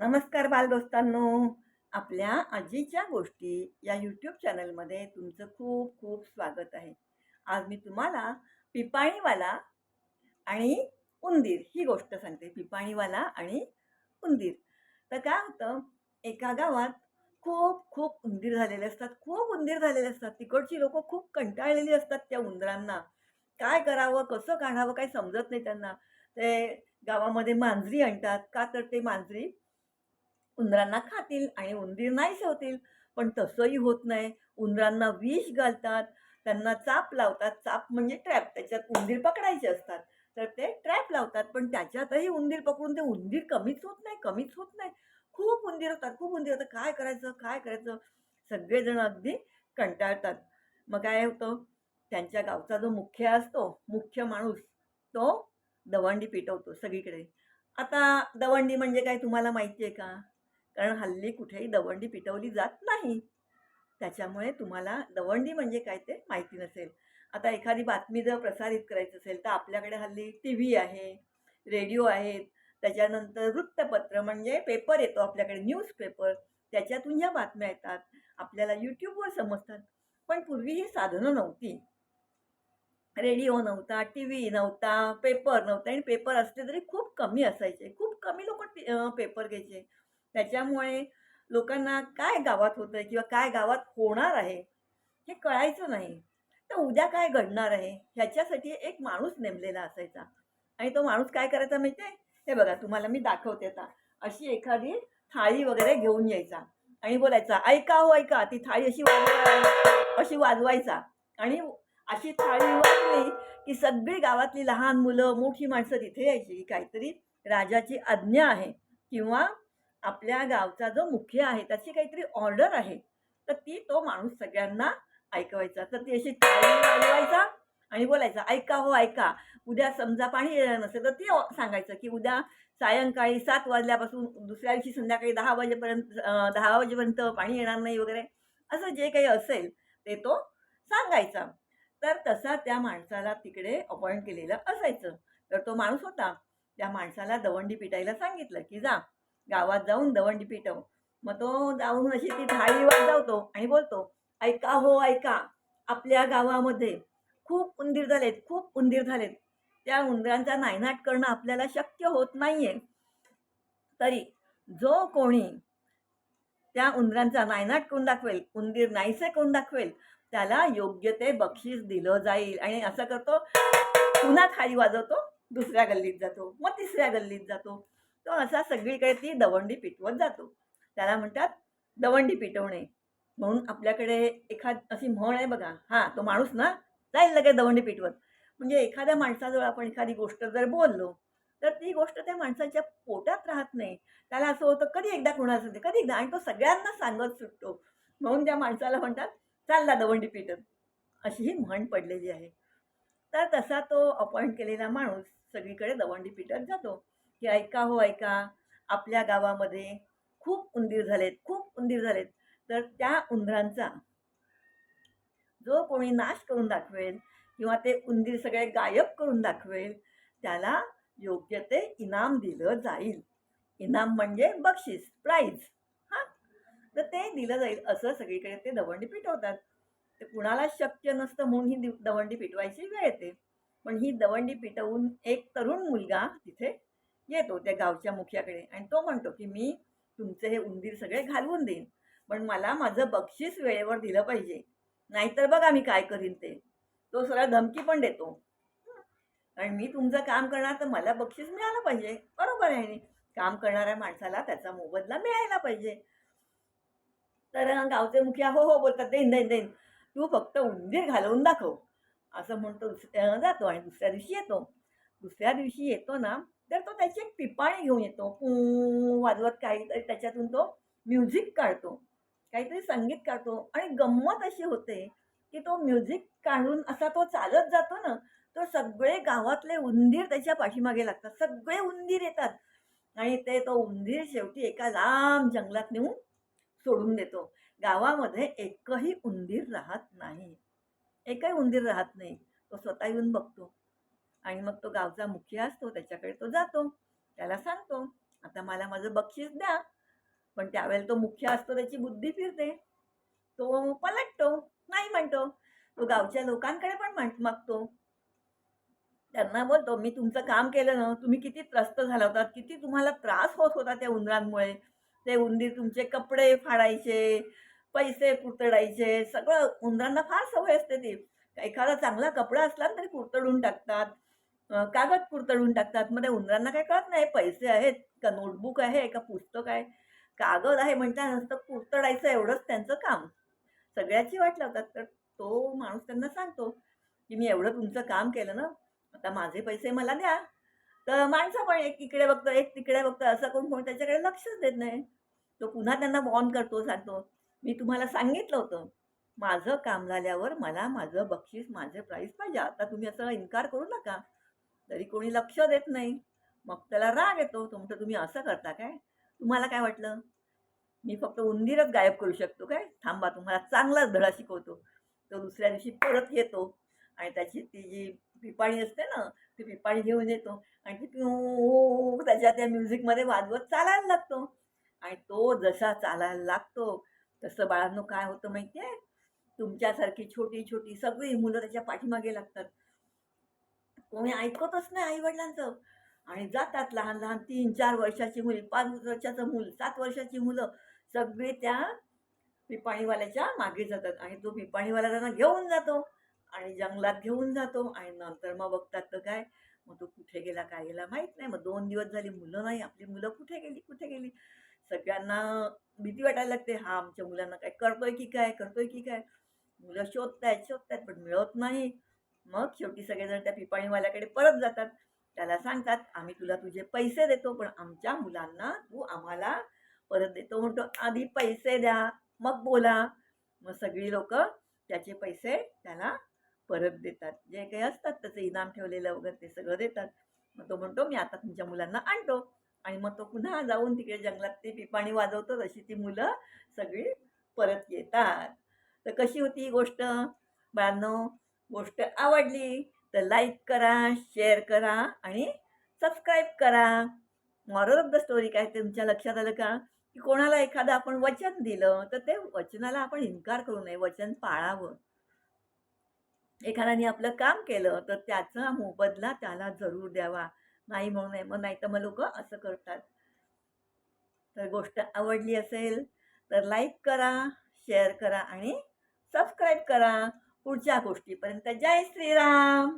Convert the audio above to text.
नमस्कार बालदोस्तांनो. आपल्या आजीच्या गोष्टी या यूट्यूब चॅनलमध्ये तुमचं खूप खूप स्वागत आहे. आज मी तुम्हाला पिपाणीवाला आणि उंदीर ही गोष्ट सांगते. पिपाणीवाला आणि उंदीर. तर काय होतं एका गावात खूप खूप उंदीर झालेले असतात. खूप उंदीर झालेले असतात. तिकडची लोक खूप कंटाळलेली असतात त्या उंदरांना. काय करावं कसं काढावं काही समजत नाही त्यांना. ते गावामध्ये मांजरी आणतात. का तर ते मांजरी उंदरांना खातील आणि उंदीर नाही होतील पण तसंही होत नाही. उंदरांना विष घालतात. त्यांना चाप लावतात. चाप म्हणजे ट्रॅप. त्याच्यात उंदीर पकडायचे असतात. तर ते ट्रॅप लावतात. पण त्याच्यातही उंदीर पकडून ते उंदीर कमीच होत नाही कमीच होत नाही. खूप उंदीर होतात. खूप उंदीर होतात. काय करायचं? काय करायचं? सगळेजण अगदी कंटाळतात. मग काय होतं? त्यांच्या गावचा जो मुख्य असतो मुख्य माणूस तो दवंडी पेटवतो सगळीकडे. आता दवंडी म्हणजे काय तुम्हाला माहिती आहे का? कारण हल्ली कुठेही दवंडी पिटवली जात नाही. त्याच्यामुळे तुम्हाला दवंडी म्हणजे काय ते माहिती नसेल. आता एखादी बातमी जर प्रसारित करायची असेल तर आपल्याकडे हल्ली टी व्ही आहे रेडिओ आहेत. त्याच्यानंतर वृत्तपत्र म्हणजे पेपर येतो आपल्याकडे न्यूजपेपर. त्याच्यातून ह्या बातम्या येतात. आपल्याला यूट्यूबवर समजतात. पण पूर्वी ही साधनं नव्हती. रेडिओ नव्हता टी व्ही नव्हता पेपर नव्हता. आणि पेपर असले तरी खूप कमी असायचे. खूप कमी लोक पेपर घ्यायचे. त्याच्यामुळे लोकांना काय गावात होतं आहे किंवा काय गावात होणार आहे हे कळायचं नाही. तर उद्या काय घडणार आहे ह्याच्यासाठी एक माणूस नेमलेला असायचा. आणि तो माणूस काय करायचा माहिती आहे? हे बघा तुम्हाला मी दाखवते आता. अशी एखादी थाळी वगैरे घेऊन यायचा. आणि बोलायचा ऐका हो ऐका ती थाळी अशी अशी वाजवायचा. आणि अशी थाळी वाजली की सगळी गावातली लहान मुलं मोठी माणसं तिथे यायची काहीतरी राजाची आज्ञा आहे किंवा आपल्या गावचा जो मुख्य आहे त्याची काहीतरी ऑर्डर आहे तर ती तो माणूस सगळ्यांना ऐकवायचा. तर ती अशी टाळी आणि बोलायचा ऐका हो ऐका उद्या समजा पाणी येणार नसेल तर ती सांगायचं की उद्या सायंकाळी सात वाजल्यापासून दुसऱ्या दिवशी संध्याकाळी दहा वाजेपर्यंत दहा वाजेपर्यंत पाणी येणार नाही वगैरे असं जे काही असेल ते तो सांगायचा. तर तसा त्या माणसाला तिकडे अपॉइंट केलेलं असायचं. तर तो माणूस होता. त्या माणसाला दवंडी पिटायला सांगितलं की जा गावात जाऊन दवंडी पिटव. मग तो जाऊन अशी ती थाळी वाजवतो आणि बोलतो ऐका हो ऐका. आपल्या गावामध्ये खूप उंदीर झालेत खूप उंदीर झालेत. त्या उंदरांचा नायनाट करणं आपल्याला शक्य होत नाही आहे तरी जो कोणी त्या उंदरांचा नायनाट करून दाखवेल उंदीर नाहीसे करून दाखवेल त्याला योग्य ते बक्षीस दिलं जाईल. आणि असं करतो पुन्हा थाळी वाजवतो दुसऱ्या गल्लीत जातो मग तिसऱ्या गल्लीत जातो. तो असा सगळीकडे ती दवंडी पिटवत जातो. त्याला म्हणतात दवंडी पिटवणे. म्हणून आपल्याकडे एखाद अशी म्हण आहे बघा हां तो माणूस ना जाईल लगेच दवंडी पिटवत. म्हणजे एखाद्या माणसाजवळ आपण एखादी गोष्ट जर बोललो तर ती गोष्ट त्या माणसाच्या पोटात राहत नाही. त्याला असं होतं कधी एकदा कोणाला होते? कधी एकदा? आणि तो सगळ्यांना सांगत सुटतो. म्हणून त्या माणसाला म्हणतात चालला दवंडी पिटत अशी ही म्हण पडलेली आहे. तर तसा तो अपॉइंट केलेला माणूस सगळीकडे दवंडी पिटत जातो. की ऐका हो ऐका. आपल्या गावामध्ये खूप उंदीर झालेत खूप उंदीर झालेत. तर त्या उंदरांचा जो कोणी नाश करून दाखवेल किंवा ते उंदीर सगळे गायब करून दाखवेल त्याला योग्य ते इनाम दिलं जाईल. इनाम म्हणजे बक्षीस प्राईज हां? तर ते दिलं जाईल. असं सगळीकडे ते दवंडी पिटवतात ते कुणाला शक्य नसतं म्हणून ही दवंडी पिटवायची वेळ येते. पण ही दवंडी पिटवून एक तरुण मुलगा तिथे येतो त्या गावच्या मुखियाकडे. आणि तो म्हणतो की मी तुमचे हे उंदीर सगळे घालवून देईन पण मला माझं बक्षीस वेळेवर दिलं पाहिजे. नाहीतर बघा मी काय करीन ते. तो सरळ धमकी पण देतो. आणि मी तुमचं काम करणार तर मला बक्षीस मिळालं पाहिजे. बरोबर आहे. काम करणाऱ्या माणसाला त्याचा मोबदला मिळायला पाहिजे. तर गावचे मुखिया हो हो बोलतात देईन देईन देईन. तू फक्त उंदीर घालवून दाखव. असं म्हणतो दुसऱ्या जातो आणि दुसऱ्या दिवशी येतो. दुसऱ्या दिवशी येतो ना तर तो त्याची एक पिपाणी घेऊन येतो. पू वाजवत काहीतरी त्याच्यातून तो म्युझिक काढतो. काहीतरी संगीत काढतो. आणि गंमत अशी होते की तो म्युझिक काढून असा तो चालत जातो ना तो सगळे गावातले उंदीर त्याच्या पाठीमागे लागतात. सगळे उंदीर येतात. आणि ते तो उंदीर शेवटी एका लांब जंगलात नेऊन सोडून देतो. गावामध्ये एकही उंदीर राहत नाही. एकही उंदीर राहत नाही. तो स्वतः येऊन बघतो. आणि मग तो गावचा मुखिया असतो त्याच्याकडे तो जातो त्याला सांगतो आता मला माझं बक्षीस द्या. पण त्यावेळेला तो मुख्य असतो त्याची बुद्धी फिरते. तो पलटतो नाही म्हणतो. तो गावच्या लोकांकडे पण म्हण मागतो. त्यांना बोलतो मी तुमचं काम केलं ना तुम्ही किती त्रस्त झाला होता किती तुम्हाला त्रास होत होता त्या उंदरांमुळे. ते उंदीर तुमचे कपडे फाडायचे पैसे कुरतडायचे सगळं. उंदरांना फार सवय असते ती. एखादा चांगला कपडा असला तरी कुरतडून टाकतात. कागद कुरतडून टाकतात. मग त्या उंदरांना काय कळत नाही पैसे आहेत का नोटबुक आहे का पुस्तक आहे? कागद आहे म्हणता नसतं कुरतडायचं एवढंच त्यांचं काम. सगळ्याची वाट लावतात. तर तो माणूस त्यांना सांगतो की मी एवढं तुमचं काम केलं ना आता माझे पैसे मला द्या. तर माणसं पण एक इकडे बघतो एक तिकडे बघतं असं करून कोण त्याच्याकडे लक्षच देत नाही. तो पुन्हा त्यांना वॉर्न करतो सांगतो मी तुम्हाला सांगितलं होतं माझं काम झाल्यावर मला माझं बक्षीस माझे प्राईस पाहिजे. आता तुम्ही असं इन्कार करू नका. तरी कोणी लक्ष देत नाही. मग त्याला राग येतो. तो म्हणतो तुम्ही असं करता काय? तुम्हाला काय वाटलं? मी फक्त उंदीरच गायब करू शकतो काय? थांबा तुम्हाला चांगलाच धडा शिकवतो. तो दुसऱ्या दिवशी परत येतो आणि त्याची ती जी पिपाणी असते ना ती पिपाणी घेऊन येतो आणि ती पिऊ त्याच्या त्या म्युझिकमध्ये वाजवत चालायला लागतो. आणि तो जसा चालायला लागतो तसं बाळांनो काय होतं माहिती आहे तुमच्यासारखी छोटी छोटी सगळी मुलं त्याच्या पाठीमागे लागतात. कोणी ऐकतच नाही आईवडिलांचं. आणि जातात लहान लहान तीन चार वर्षाची मुली पाच वर्षाचं मूल सात वर्षाची मुलं सगळे त्या पिपाणीवाल्याच्या मागे जातात. आणि तो पिपाणीवाला त्यांना घेऊन जातो आणि जंगलात घेऊन जातो. आणि नंतर मग बघतात तर काय? मग तो कुठे गेला काय गेला माहीत नाही. मग दोन दिवस झाली मुलं नाही. आपली मुलं कुठे गेली कुठे गेली? सगळ्यांना भीती वाटायला लागते. हा आमच्या मुलांना काय करतोय की काय? करतोय की काय? मुलं शोधतायत शोधतायत पण मिळत नाही. मग शेवटी सगळेजण त्या पिपाणीवाल्याकडे परत जातात. त्याला सांगतात आम्ही तुला तुझे पैसे देतो पण आमच्या मुलांना तू आम्हाला परत देतो. म्हणतो आधी पैसे द्या मग बोला. मग सगळी लोक त्याचे पैसे त्याला परत देतात. जे काही असतात त्याचं इनाम ठेवलेलं वगैरे ते सगळं देतात. मग तो म्हणतो मी आता तुमच्या मुलांना आणतो. आणि मग तो पुन्हा जाऊन तिकडे जंगलात ते पिपाणी वाजवतो तशी ती मुलं सगळी परत येतात. तर कशी होती ही गोष्ट? बाळांनो गोष्ट आवडली तर लाईक करा शेअर करा आणि सबस्क्राईब करा. मॉरल ऑफ द स्टोरी काय तुमच्या लक्षात आलं का? की कोणाला एखादं आपण वचन दिलं तर ते वचनाला आपण इन्कार करू नये वचन पाळावं. एखाद्याने आपलं काम केलं तर त्याचा मोबदला त्याला जरूर द्यावा. नाही म्हणू नये मग नाही तर मग लोक असं करतात. तर गोष्ट आवडली असेल तर लाईक करा शेअर करा आणि सबस्क्राईब करा. पुढच्या गोष्टीपर्यंत. जय श्रीराम.